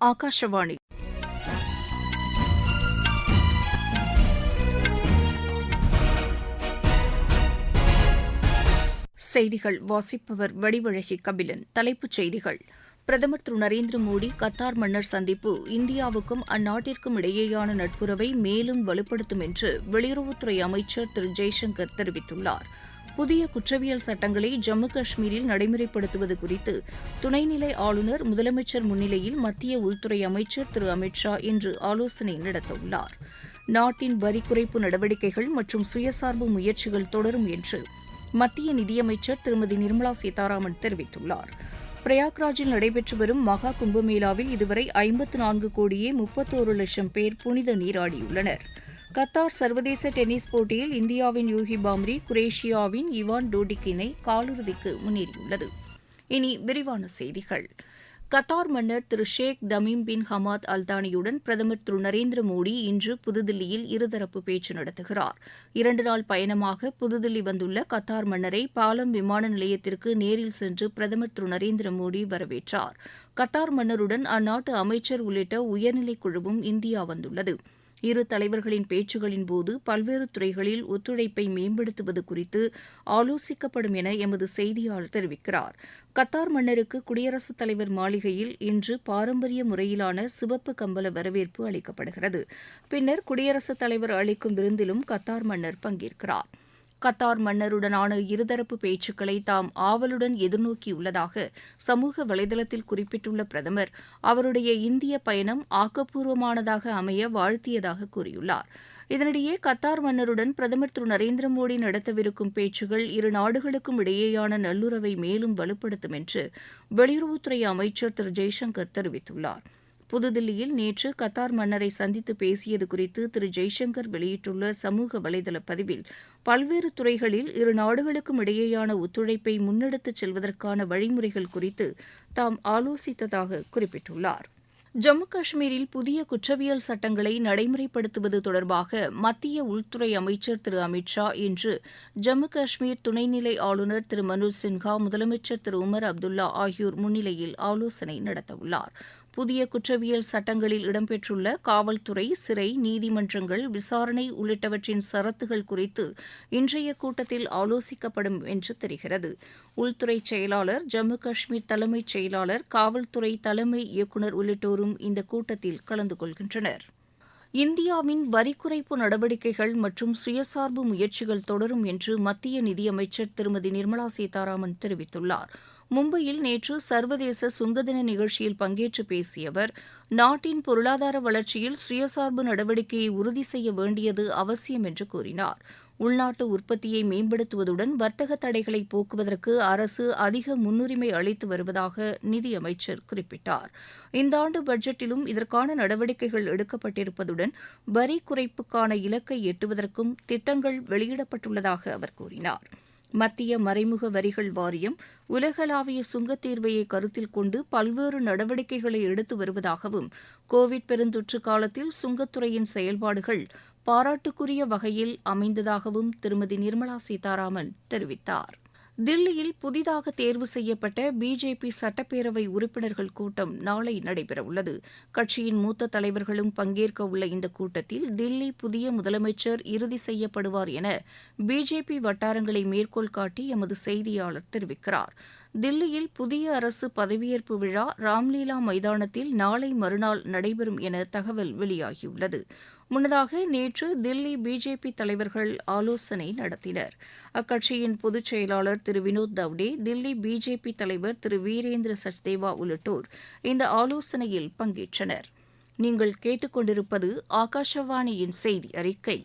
ஆகாஷவாணி செய்திகள் வாசிப்பவர் வடிவழகி கபிலன். தலைப்புச் செய்திகள். பிரதமர் திரு நரேந்திர மோடி கத்தார் மன்னர் சந்திப்பு இந்தியாவுக்கும் அந்நாட்டிற்கும் இடையேயான நட்புறவை மேலும் வலுப்படுத்தும் என்று வெளியுறவுத்துறை அமைச்சர் திரு ஜெய்சங்கர் தெரிவித்துள்ளார். புதிய குற்றவியல் சட்டங்களை ஜம்மு காஷ்மீரில் நடைமுறைப்படுத்துவது குறித்து துணைநிலை ஆளுநர் முதலமைச்சர் முன்னிலையில் மத்திய உள்துறை அமைச்சர் திரு. அமித் ஷா இன்று ஆலோசனை நடத்தவுள்ளார். நாட்டின் வரி குறைப்பு நடவடிக்கைகள் மற்றும் சுயசார்பு முயற்சிகள் தொடரும் என்று மத்திய நிதியமைச்சர் திருமதி நிர்மலா சீதாராமன் தெரிவித்துள்ளார். பிரயாக்ராஜில் நடைபெற்று வரும் மகா கும்பமேளாவில் இதுவரை ஐம்பத்து நான்கு கோடியே முப்பத்தோரு லட்சம் பேர் புனித நீராடியுள்ளனர். கத்தார் சர்வதேச டென்னிஸ் போட்டியில் இந்தியாவின் யூகி பாம்ரி குரேஷியாவின் இவான் டோடிக் இணை காலிறுதிக்கு முன்னேறியுள்ளது. இனி விரிவான செய்திகள். கத்தார் மன்னர் திரு ஷேக் தமீம் பின் ஹமாத் அல்தானியுடன் பிரதமர் திரு நரேந்திர மோடி இன்று புதுதில்லியில் இருதரப்பு பேச்சு நடத்துகிறார். இரண்டு நாள் பயணமாக புதுதில்லி வந்துள்ள கத்தார் மன்னரை பாலம் விமான நிலையத்திற்கு நேரில் சென்று பிரதமர் திரு நரேந்திர மோடி வரவேற்றார். கத்தார் மன்னருடன் அந்நாட்டு அமைச்சர் உள்ளிட்ட உயர்நிலைக் குழுவும் இந்தியா வந்துள்ளது. இரு தலைவர்களின் பேச்சுகளின் போது பல்வேறு துறைகளில் ஒத்துழைப்பை மேம்படுத்துவது குறித்து ஆலோசிக்கப்படும் என எமது செய்தியாளர் தெரிவிக்கிறார். கத்தார் மன்னருக்கு குடியரசுத் தலைவர் மாளிகையில் இன்று பாரம்பரிய முறையிலான சிவப்பு கம்பள வரவேற்பு அளிக்கப்படுகிறது. பின்னர் குடியரசுத் தலைவர் அளிக்கும் விருந்திலும் கத்தார் மன்னர் பங்கேற்கிறார். கத்தார் மன்னருடனான இருதரப்பு பேச்சுக்களை தாம் ஆவலுடன் எதிர்நோக்கியுள்ளதாக சமூக வலைதளத்தில் குறிப்பிட்டுள்ள பிரதமர் அவருடைய இந்திய பயணம் ஆக்கப்பூர்வமானதாக அமைய வாழ்த்தியதாக கூறியுள்ளார். இதனிடையே கத்தார் மன்னருடன் பிரதமர் திரு. நரேந்திர மோடி நடத்தவிருக்கும் பேச்சுகள் இரு நாடுகளுக்கும் இடையேயான நல்லுறவை மேலும் வலுப்படுத்தும் என்று வெளியுறவுத்துறை அமைச்சர் திரு. ஜெய்சங்கர் தெரிவித்துள்ளார். புதுதில்லியில் நேற்று கத்தார் மன்னரை சந்தித்து பேசியது குறித்து திரு ஜெய்சங்கர் வெளியிட்டுள்ள சமூக வலைதள பதிவில் பல்வேறு துறைகளில் இரு நாடுகளுக்கும் இடையேயான ஒத்துழைப்பை முன்னெடுத்துச் செல்வதற்கான வழிமுறைகள் குறித்து தாம் ஆலோசித்ததாக குறிப்பிட்டுள்ளார். ஜம்மு காஷ்மீரில் புதிய குற்றவியல் சட்டங்களை நடைமுறைப்படுத்துவது தொடர்பாக மத்திய உள்துறை அமைச்சர் திரு அமித் ஷா இன்று ஜம்மு காஷ்மீர் துணைநிலை ஆளுநர் திரு மனோஜ் சின்ஹா முதலமைச்சர் திரு உமர் அப்துல்லா ஆகியோர் முன்னிலையில் ஆலோசனை நடத்தவுள்ளார். புதிய குற்றவியல் சட்டங்களில் இடம்பெற்றுள்ள காவல்துறை சிறை நீதிமன்றங்கள் விசாரணை உள்ளிட்டவற்றின் சரத்துகள் குறித்து இன்றைய கூட்டத்தில் ஆலோசிக்கப்படும் என்று தெரிகிறது. உள்துறை செயலாளர் ஜம்மு காஷ்மீர் தலைமைச் செயலாளர் காவல்துறை தலைமை இயக்குநர் உள்ளிட்டோரும் இந்த கூட்டத்தில் கலந்து கொள்கின்றனர். இந்தியாவின் வரி குறைப்பு நடவடிக்கைகள் மற்றும் சுயசார்பு முயற்சிகள் தொடரும் என்று மத்திய நிதியமைச்சர் திருமதி நிர்மலா சீதாராமன் தெரிவித்துள்ளார். மும்பையில் நேற்று சர்வதேச சுங்கதின நிகழ்ச்சியில் பங்கேற்று பேசிய அவர் நாட்டின் பொருளாதார வளர்ச்சியில் சுயசார்பு நடவடிக்கையை உறுதி செய்ய வேண்டியது அவசியம் என்று கூறினார். உள்நாட்டு உற்பத்தியை மேம்படுத்துவதுடன் வர்த்தக தடைகளை போக்குவதற்கு அரசு அதிக முன்னுரிமை அளித்து வருவதாக நிதியமைச்சர் குறிப்பிட்டார். இந்த ஆண்டு பட்ஜெட்டிலும் இதற்கான நடவடிக்கைகள் எடுக்கப்பட்டிருப்பதுடன் வரி குறைப்புக்கான இலக்கை எட்டுவதற்கும் திட்டங்கள் வெளியிடப்பட்டுள்ளதாக அவர் கூறினார். மத்திய மறைமுக வரிகள் வாரியம் உலகளாவிய சுங்கத் தீர்வையை கருத்தில் கொண்டு பல்வேறு நடவடிக்கைகளை எடுத்து வருவதாகவும் கோவிட் பெருந்தொற்று காலத்தில் சுங்கத்துறையின் செயல்பாடுகள் பாராட்டுக்குரிய வகையில் அமைந்ததாகவும் திருமதி நிர்மலா சீதாராமன் தெரிவித்தார். தில்லியில் புதிதாக தேர்வு செய்யப்பட்ட பிஜேபி சட்டப்பேரவை உறுப்பினர்கள் கூட்டம் நாளை நடைபெறவுள்ளது. கட்சியின் மூத்த தலைவர்களும் பங்கேற்க உள்ள இந்த கூட்டத்தில் தில்லி புதிய முதலமைச்சர் இறுதி செய்யப்படுவார் என பிஜேபி வட்டாரங்களை மேற்கோள் காட்டி எமது செய்தியாளர் தெரிவிக்கிறார். தில்லியில் புதிய அரசு பதவியேற்பு விழா ராம்லீலா மைதானத்தில் நாளை மறுநாள் நடைபெறும் என தகவல் வெளியாகியுள்ளது. முன்னதாக நேற்று தில்லி பிஜேபி தலைவர்கள் ஆலோசனை நடத்தினர். அக்கட்சியின் பொதுச் செயலாளர் திரு வினோத் தவ்டே தில்லி பிஜேபி தலைவர் திரு வீரேந்திர சச்தேவா உள்ளிட்டோர் இந்த ஆலோசனையில் பங்கேற்றனர். நீங்கள் கேட்டுக்கொண்டிருப்பது ஆகாஷவாணியின் செய்தி அறிக்கை.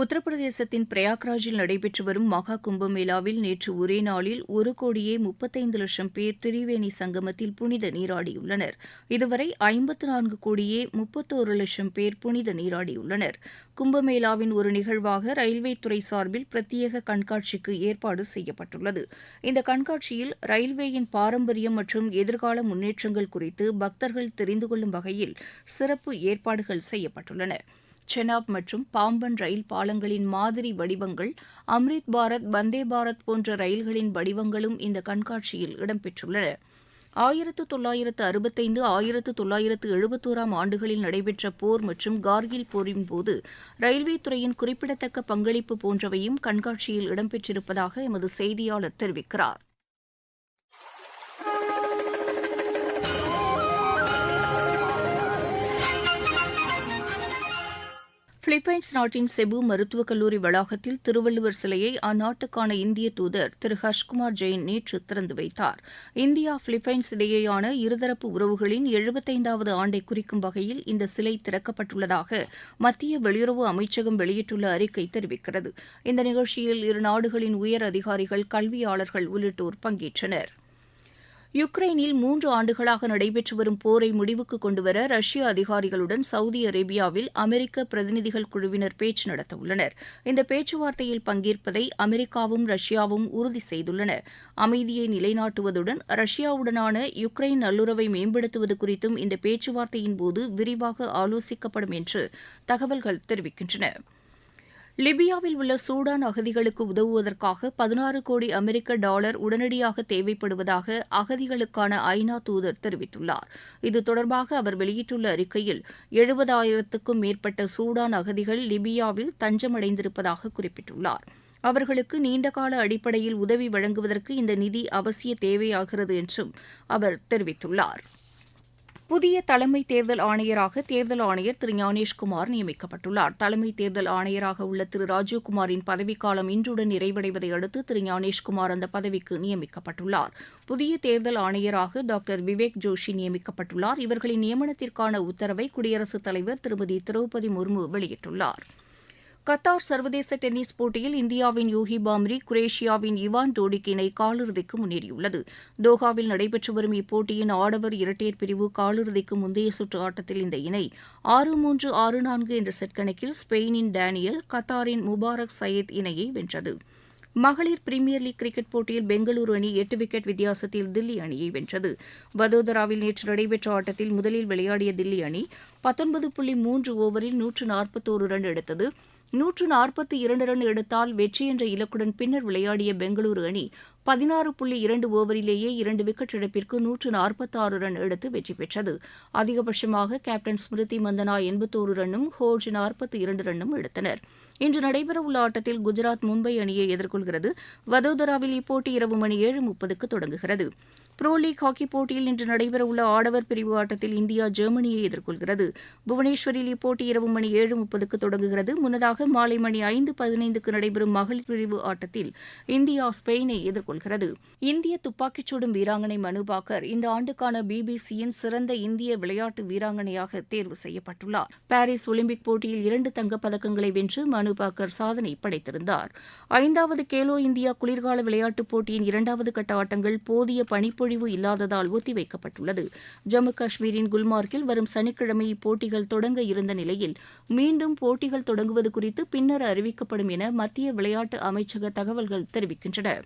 உத்தரப்பிரதேசத்தின் பிரயாக்ராஜில் நடைபெற்று வரும் மகா கும்பமேளாவில் நேற்று ஒரே நாளில் ஒரு கோடியே முப்பத்தைந்து லட்சம் பேர் திரிவேணி சங்கமத்தில் புனித நீராடியுள்ளனர். இதுவரை ஐம்பத்து நான்கு கோடியே முப்பத்தோரு லட்சம் பேர் புனித நீராடியுள்ளனர். கும்பமேளாவின் ஒரு நிகழ்வாக ரயில்வே துறை சார்பில் பிரத்யேக கண்காட்சிக்கு ஏற்பாடு செய்யப்பட்டுள்ளது. இந்த கண்காட்சியில் ரயில்வேயின் பாரம்பரியம் மற்றும் எதிர்கால முன்னேற்றங்கள் குறித்து பக்தர்கள் தெரிந்து கொள்ளும் வகையில் சிறப்பு ஏற்பாடுகள் செய்யப்பட்டுள்ளன. செனாப் மற்றும் பாம்பன் ரயில் பாலங்களின் மாதிரி வடிவங்கள் அம்ரித் பாரத் வந்தே பாரத் போன்ற ரயில்களின் வடிவங்களும் இந்த கண்காட்சியில் இடம்பெற்றுள்ளன. ஆயிரத்து தொள்ளாயிரத்து அறுபத்தைந்து ஆயிரத்து தொள்ளாயிரத்து எழுபத்தோராம் ஆண்டுகளில் நடைபெற்ற போர் மற்றும் கார்கில் போரின் போது ரயில்வே துறையின் குறிப்பிடத்தக்க பங்களிப்பு போன்றவையும் கண்காட்சியில் இடம்பெற்றிருப்பதாக எமது செய்தியாளர் தெரிவிக்கிறார். பிலிப்பைன்ஸ் நாட்டின் செபு மருத்துவக் கல்லூரி வளாகத்தில் திருவள்ளுவர் சிலையை அந்நாட்டுக்கான இந்திய தூதர் திரு ஹர்ஷ்குமார் ஜெயின் நேற்று திறந்து வைத்தார். இந்தியா பிலிப்பைன்ஸ் இடையேயான இருதரப்பு உறவுகளின் எழுபத்தைந்தாவது ஆண்டை குறிக்கும் வகையில் இந்த சிலை திறக்கப்பட்டுள்ளதாக மத்திய வெளியுறவு அமைச்சகம் வெளியிட்டுள்ள அறிக்கை தெரிவிக்கிறது. இந்த நிகழ்ச்சியில் இரு நாடுகளின் உயர் அதிகாரிகள் கல்வியாளர்கள் உள்ளிட்டோர் பங்கேற்றனர். யுக்ரைனில் மூன்று ஆண்டுகளாக நடைபெற்று வரும் போரை முடிவுக்கு கொண்டுவர ரஷ்ய அதிகாரிகளுடன் சவுதி அரேபியாவில் அமெரிக்க பிரதிநிதிகள் குழுவினர் பேச்சு நடத்தவுள்ளனர். இந்த பேச்சுவார்த்தையில் பங்கேற்பதை அமெரிக்காவும் ரஷ்யாவும் உறுதி செய்துள்ளன அமைதியை நிலைநாட்டுவதுடன் ரஷ்யாவுடனான யுக்ரைன் நல்லுறவை மேம்படுத்துவது குறித்தும் இந்த பேச்சுவார்த்தையின்போது விரிவாக ஆலோசிக்கப்படும் என்று தகவல்கள் தெரிவிக்கின்றன. லிபியாவில் உள்ள சூடான் அகதிகளுக்கு உதவுவதற்காக பதினாறு கோடி அமெரிக்க டாலர் உடனடியாக தேவைப்படுவதாக அகதிகளுக்கான ஐநா தூதர் தெரிவித்துள்ளார். இது தொடர்பாக அவர் வெளியிட்டுள்ள அறிக்கையில் எழுபதாயிரத்துக்கும் மேற்பட்ட சூடான் அகதிகள் லிபியாவில் தஞ்சமடைந்திருப்பதாக குறிப்பிட்டுள்ளார். அவர்களுக்கு நீண்டகால அடிப்படையில் உதவி வழங்குவதற்கு இந்த நிதி அவசிய தேவையாகிறது என்றும் அவர் தெரிவித்துள்ளார். புதிய தலைமை தேர்தல் ஆணையராக தேர்தல் ஆணையர் திரு ஞானேஷ்குமார் நியமிக்கப்பட்டுள்ளார். தலைமை தேர்தல் ஆணையராக உள்ள திரு ராஜீவ்குமாரின் பதவிக்காலம் இன்றுடன் நிறைவடைவதை அடுத்து திரு ஞானேஷ்குமார் அந்த பதவிக்கு நியமிக்கப்பட்டுள்ளார். புதிய தேர்தல் ஆணையராக டாக்டர் விவேக் ஜோஷி நியமிக்கப்பட்டுள்ளார். இவர்களின் நியமனத்திற்கான உத்தரவை குடியரசுத் தலைவர் திருமதி திரௌபதி முர்மு வெளியிட்டுள்ளார். கத்தார் சர்வதேச டென்னிஸ் போட்டியில் இந்தியாவின் யூகி பாம்ரி குரேஷியாவின் இவான் டோடிக் இணை காலிறுதிக்கு முன்னேறியுள்ளது. தோஹாவில் நடைபெற்று வரும் இப்போட்டியின் ஆடவர் இரட்டையர் பிரிவு காலிறுதிக்கு முந்தைய சுற்று ஆட்டத்தில் இந்த இணை ஆறு மூன்று ஆறு நான்கு என்ற செட் கணக்கில் ஸ்பெயினின் டேனியல் கத்தாரின் முபாரக் சயீத் இணையை வென்றது. மகளிர் பிரீமியர் லீக் கிரிக்கெட் போட்டியில் பெங்களூரு அணி எட்டு விக்கெட் வித்தியாசத்தில் தில்லி அணியை வென்றது. வதோதராவில் நேற்று நடைபெற்ற ஆட்டத்தில் முதலில் விளையாடிய தில்லி அணி பத்தொன்பது புள்ளி மூன்று ஓவரில் நூற்று நாற்பத்தோரு ரன் எடுத்தது. நூற்று நாற்பத்தி இரண்டு ரன் எடுத்தால் வெற்றி என்ற இலக்குடன் பின்னர் விளையாடிய பெங்களூரு அணி பதினாறு புள்ளி இரண்டு ஓவரிலேயே இரண்டு விக்கெட் இழப்பிற்கு நூற்று நாற்பத்தாறு ரன் எடுத்து வெற்றி பெற்றது. அதிகபட்சமாக கேப்டன் ஸ்மிருதி மந்தனா எண்பத்தோரு ரன்னும் ஹோஜ் நாற்பத்தி இரண்டு ரன்னும் எடுத்தனர். இன்று நடைபெறவுள்ள ஆட்டத்தில் குஜராத் மும்பை அணியை எதிர்கொள்கிறது. வதோதராவில் இப்போட்டி இரவு மணி ஏழு முப்பதுக்கு தொடங்குகிறது. ப்ரோ லீக் ஹாக்கி போட்டியில் இன்று நடைபெறவுள்ள ஆடவர் பிரிவு ஆட்டத்தில் இந்தியா ஜெர்மனியை எதிர்கொள்கிறது. புவனேஸ்வரில் இப்போட்டி இரவு மணி ஏழு முப்பதுக்கு தொடங்குகிறது. முன்னதாக மாலை மணி ஐந்து பதினைந்துக்கு நடைபெறும் மகளிர் பிரிவு ஆட்டத்தில் இந்தியா ஸ்பெயினை எதிர்கொள்கிறது. இந்திய துப்பாக்கிச் சுடும் வீராங்கனை மனு பாக்கர் இந்த ஆண்டுக்கான பிபிசியின் சிறந்த இந்திய விளையாட்டு வீராங்கனையாக தேர்வு செய்யப்பட்டுள்ளார். பாரிஸ் ஒலிம்பிக் போட்டியில் இரண்டு தங்கப்பதக்கங்களை வென்று மனு பாக்கர் சாதனை படைத்திருந்தார். ஐந்தாவது கேலோ இந்தியா குளிர்கால விளையாட்டுப் போட்டியின் இரண்டாவது கட்ட ஆட்டங்கள் போதிய பனிப்பொழிவு இல்லாததால் ஒத்திவைக்கப்பட்டுள்ளது. ஜம்மு காஷ்மீரின் குல்மார்க்கில் வரும் சனிக்கிழமை இப்போட்டிகள் தொடங்க இருந்த நிலையில் மீண்டும் போட்டிகள் தொடங்குவது குறித்து பின்னர் அறிவிக்கப்படும் என மத்திய விளையாட்டு அமைச்சக தகவல்கள் தெரிவிக்கின்றன.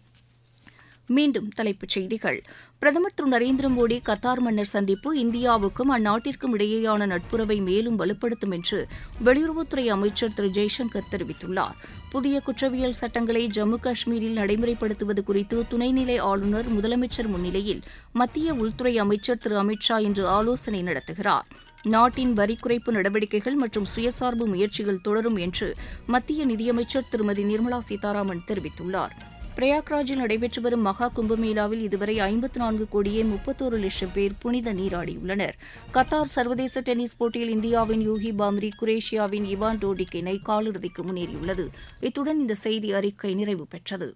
மீண்டும் தலைப்புச் செய்திகள். பிரதமர் திரு நரேந்திர மோடி கத்தார் மன்னர் சந்திப்பு இந்தியாவுக்கும் அந்நாட்டிற்கும் இடையேயான நட்புறவை மேலும் வலுப்படுத்தும் என்று வெளியுறவுத்துறை அமைச்சர் திரு ஜெய்சங்கர் தெரிவித்துள்ளார். புதிய குற்றவியல் சட்டங்களை ஜம்மு காஷ்மீரில் நடைமுறைப்படுத்துவது குறித்து துணைநிலை ஆளுநர் முதலமைச்சர் முன்னிலையில் மத்திய உள்துறை அமைச்சர் திரு அமித்ஷா இன்று ஆலோசனை நடத்துகிறார். நாட்டின் வரி குறைப்பு நடவடிக்கைகள் மற்றும் சுயசார்பு முயற்சிகள் தொடரும் என்று மத்திய நிதியமைச்சர் திருமதி நிர்மலா சீதாராமன் தெரிவித்துள்ளார். பிரயாக்ராஜில் நடைபெற்று வரும் மகா கும்பமேளாவில் இதுவரை ஐம்பத்து நான்கு கோடியே முப்பத்தோரு லட்சம் பேர் புனித நீராடியுள்ளனர். கத்தார் சர்வதேச டென்னிஸ் போட்டியில் இந்தியாவின் யூகி பாம்ரி குரேஷியாவின் இவான் டோடிக் இணை காலிறுதிக்கு முன்னேறியுள்ளது. இத்துடன் இந்த செய்தி அறிக்கை நிறைவு பெற்றது.